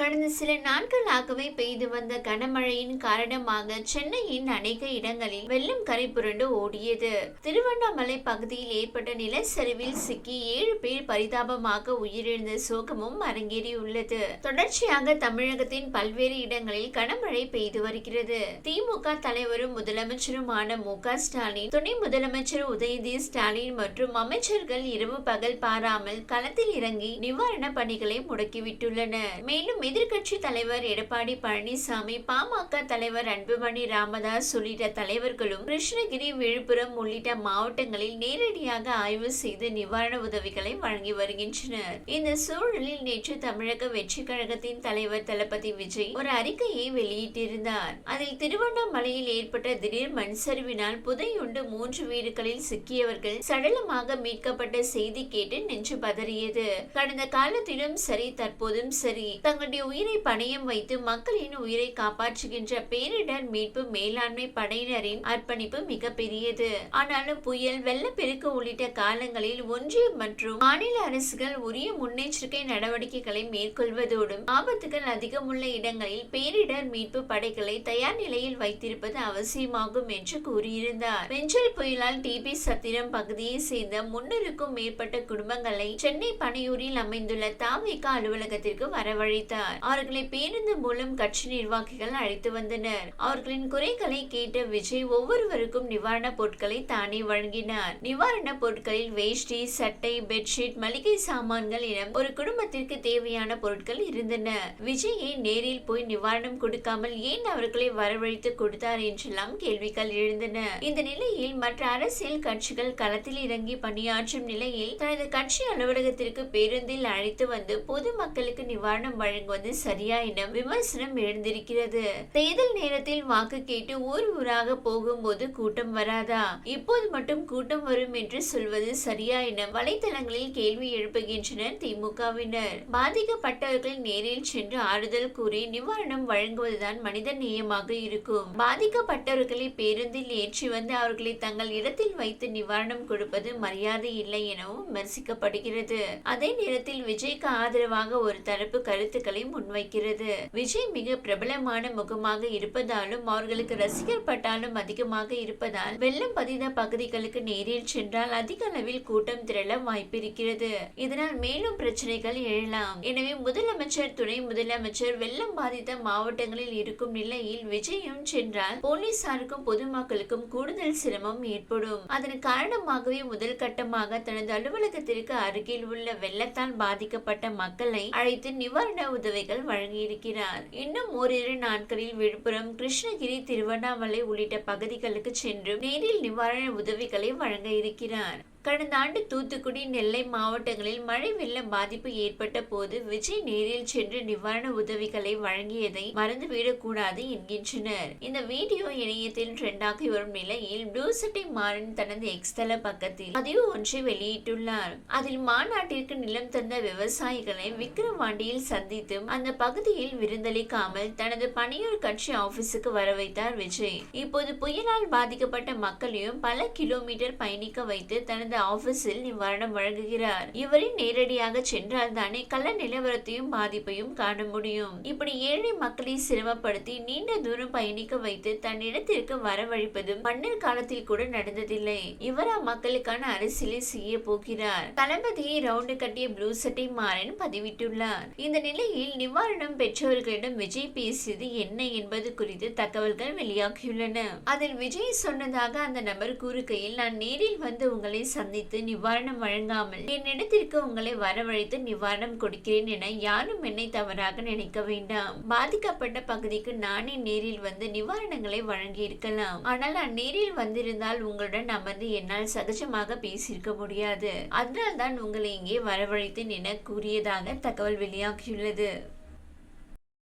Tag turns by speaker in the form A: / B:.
A: கடந்த சில நாட்களாகவே பெய்து வந்த கனமழையின் காரணமாக சென்னையின் அநேக இடங்களில் வெள்ளம் கரை புரண்டு ஓடியது. திருவண்ணாமலை பகுதியில் ஏற்பட்ட நிலச்சரிவில் சிக்கி ஏழு பேர் பரிதாபமாக உயிரிழந்த சோகமும் அரங்கேறியுள்ளது. தொடர்ச்சியாக தமிழகத்தின் பல்வேறு இடங்களில் கனமழை பெய்து வருகிறது. திமுக தலைவரும் முதலமைச்சருமான மு க ஸ்டாலின் துணை முதலமைச்சர் உதயநிதி ஸ்டாலின் மற்றும் அமைச்சர்கள் இரவு பகல் பாராமல் களத்தில் இறங்கி நிவாரண பணிகளை முடக்கிவிட்டுள்ளனர். மேலும் எதிர்க்கட்சி தலைவர் எடப்பாடி பழனிசாமி பாமக தலைவர் அன்புமணி ராமதாஸ் உள்ளிட்ட தலைவர்களும் கிருஷ்ணகிரி விழுப்புரம் உள்ளிட்ட மாவட்டங்களில் நேரடியாக ஆய்வு செய்து நிவாரண உதவிகளை வழங்கி வருகின்றனர். இந்த சூழலில் நேற்று தமிழக வெற்றி கழகத்தின் தலைவர் தளபதி விஜய் ஒரு அறிக்கையை வெளியிட்டிருந்தார். அதில் திருவண்ணாமலையில் ஏற்பட்ட திடீர் மண் சரிவினால் புதையுண்டு மூன்று வீடுகளில் சிக்கியவர்கள் சடலமாக மீட்கப்பட்ட செய்தி கேட்டு நின்று பதறியது. கடந்த காலத்திலும் சரி தற்போதும் சரி. தங்கள் தன்னுடைய உயிரை பணயம் வைத்து மக்களின் உயிரை காப்பாற்றுகின்ற பேரிடர் மீட்பு மேலாண்மை படையினரின் அர்ப்பணிப்பு மிக பெரியது ஆனாலும் புயல் வெள்ளப்பெருக்கு உள்ளிட்ட காலங்களில் ஒன்றிய மற்றும் மாநில அரசுகள் உரிய முன்னெச்சரிக்கை நடவடிக்கைகளை மேற்கொள்வதோடும் ஆபத்துகள் அதிகமுள்ள இடங்களில் பேரிடர் மீட்பு படைகளை தயார் நிலையில் வைத்திருப்பது அவசியமாகும் என்று கூறியிருந்தார். வெஞ்சல் புயலால் டிபி சத்திரம் பகுதியை சேர்ந்த முன்னூறுக்கும் மேற்பட்ட குடும்பங்களை சென்னை பனையூரில் அமைந்துள்ள தாமிக அலுவலகத்திற்கு வரவழைத்தார். அவர்களை பேருந்து மூலம் கட்சி நிர்வாகிகள் அழைத்து வந்தனர். அவர்களின் குறைகளை கேட்ட விஜய் ஒவ்வொருவருக்கும் நிவாரண பொருட்களை தானே வழங்கினார். நிவாரண பொருட்களில் வேஷ்டி சட்டை பெட்ஷீட் மளிகை சாமான்கள் என ஒரு குடும்பத்திற்கு தேவையான பொருட்கள் இருந்தன. விஜயை நேரில் போய் நிவாரணம் கொடுக்காமல் ஏன் அவர்களை வரவழைத்து கொடுத்தார் என்றெல்லாம் கேள்விகள் எழுந்தன. இந்த நிலையில் மற்ற அரசியல் கட்சிகள் களத்தில் இறங்கி பணியாற்றும் நிலையில் தனது கட்சி அலுவலகத்திற்கு பேருந்தில் அழைத்து வந்து பொதுமக்களுக்கு நிவாரணம் வழங்குவது சரியா என விமர்சனம் எழுந்திருக்கிறது? தேர்தல் நேரத்தில் வாக்கு கேட்டு ஊர் ஊராக போகும்போது கூட்டம் வராதா? இப்போது மட்டும் கூட்டம் வரும் என்று சொல்வது சரியா என வலைதளங்களில் கேள்வி எழுப்புகின்றனர் திமுகவினர். பாதிக்கப்பட்டவர்கள் நேரில் சென்று ஆறுதல் கூறி நிவாரணம் வழங்குவதுதான் மனித நேயமாக இருக்கும். பாதிக்கப்பட்டவர்களை பேருந்தில் ஏற்றி வந்து அவர்களை தங்கள் இடத்தில் வைத்து நிவாரணம் கொடுப்பது மரியாதை இல்லை எனவும் விமர்சிக்கப்படுகிறது. அதே நேரத்தில் விஜய்க்கு ஆதரவாக ஒரு தரப்பு கருத்துக்களை கருத்துக்களை முன்வைக்கிறது. விஜய் மிக பிரபலமான முகமாக இருப்பதாலும் அவர்களுக்கு ரசிகர் பட்டாலும் அதிகமாக இருப்பதால் வெள்ளம் பதித பகுதிகளுக்கு நேரில் சென்றால் அதிக அளவில் கூட்டம் திரள வாய்ப்பிருக்கிறது. இதனால் மேலும் பிரச்சனைகள் எழலாம். எனவே முதலமைச்சர் துணை முதலமைச்சர் வெள்ளம் பாதித்த மாவட்டங்களில் இருக்கும் நிலையில் விஜயம் சென்றால் போலீசாருக்கும் பொதுமக்களுக்கும் கூடுதல் சிரமம் ஏற்படும். அதன் காரணமாகவே முதல் கட்டமாக தனது அலுவலகத்திற்கு அருகில் உள்ள வெள்ளத்தால் பாதிக்கப்பட்ட மக்களை அழைத்து நிவாரண உதவி உதவிகள் வழங்கியிருக்கிறார். இன்னும் ஓரிரு நாட்களில் விழுப்புரம் கிருஷ்ணகிரி திருவண்ணாமலை உள்ளிட்ட பகுதிகளுக்கு சென்று நேரில் நிவாரண உதவிகளை வழங்க இருக்கிறார். கடந்த ஆண்டு தூத்துக்குடி நெல்லை மாவட்டங்களில் மழை வெள்ள பாதிப்பு ஏற்பட்ட போது விஜய் நேரில் சென்று நிவாரண உதவிகளை வழங்கியதை மறந்துவிடக்கூடாது என்கின்றனர். இந்த வீடியோ இணையத்தில் ட்ரெண்டாகி வரும் நிலையில் ப்ளூ சட்டை மாறன் தனது எக்ஸ்தல பக்கத்தில் பதிவு ஒன்றை வெளியிட்டுள்ளார். அதில் மாநாட்டிற்கு நிலம் தந்த விவசாயிகளை விக்கிரவாண்டியில் சந்தித்து அந்த பகுதியில் விருந்தளிக்காமல் தனது பணியூர் கட்சி ஆபீஸுக்கு வர வைத்தார் விஜய். இப்போது புயலால் பாதிக்கப்பட்ட மக்களையும் பல கிலோமீட்டர் பயணிக்க வைத்து தனது தனது ஆபீஸில் நிவாரணம் வழங்குகிறார். இவரின் நேரடியாக சென்றால் தானே கள்ள நிலவரத்தையும் பாதிப்பையும் காண முடியும். இப்படி ஏழை மக்களை சிரமப்படுத்தி நீண்ட தூரம் பயணிக்க வைத்து தன் இடத்திற்கு வரவழைப்பதும் மன்னர் காலத்தில் கூட நடந்ததில்லை. இவர் அம்மக்களுக்கான அரசியலை செய்ய போகிறார். தளபதியை ரவுண்டு கட்டிய ப்ளூ சட்டை மாறன் பதிவிட்டுள்ளார். இந்த நிலையில் நிவாரணம் பெற்றவர்களிடம் விஜய் பேசியது என்ன என்பது குறித்து தகவல்கள் வெளியாகியுள்ளன. அதில் விஜய் சொன்னதாக அந்த நபர் கூறுகையில் நான் நேரில் வந்து உங்களை சந்தித்து நிவாரணம் வழங்காமல் என்னிடத்திற்கு உங்களை வரவழைத்து நிவாரணம் கொடுக்கிறேன் என யாரும் என்னை தவறாக நினைக்க வேண்டாம். பாதிக்கப்பட்ட பகுதிக்கு நானே நேரில் வந்து நிவாரணங்களை வழங்கி இருக்கலாம் ஆனால் அந்நேரில் நேரில் வந்திருந்தால் உங்களுடன் அமர்ந்து என்னால் சகஜமாக பேசியிருக்க முடியாது. அதனால்தான் உங்களை இங்கே வரவழைத்தேன் என கூறியதாக தகவல் வெளியாகியுள்ளது.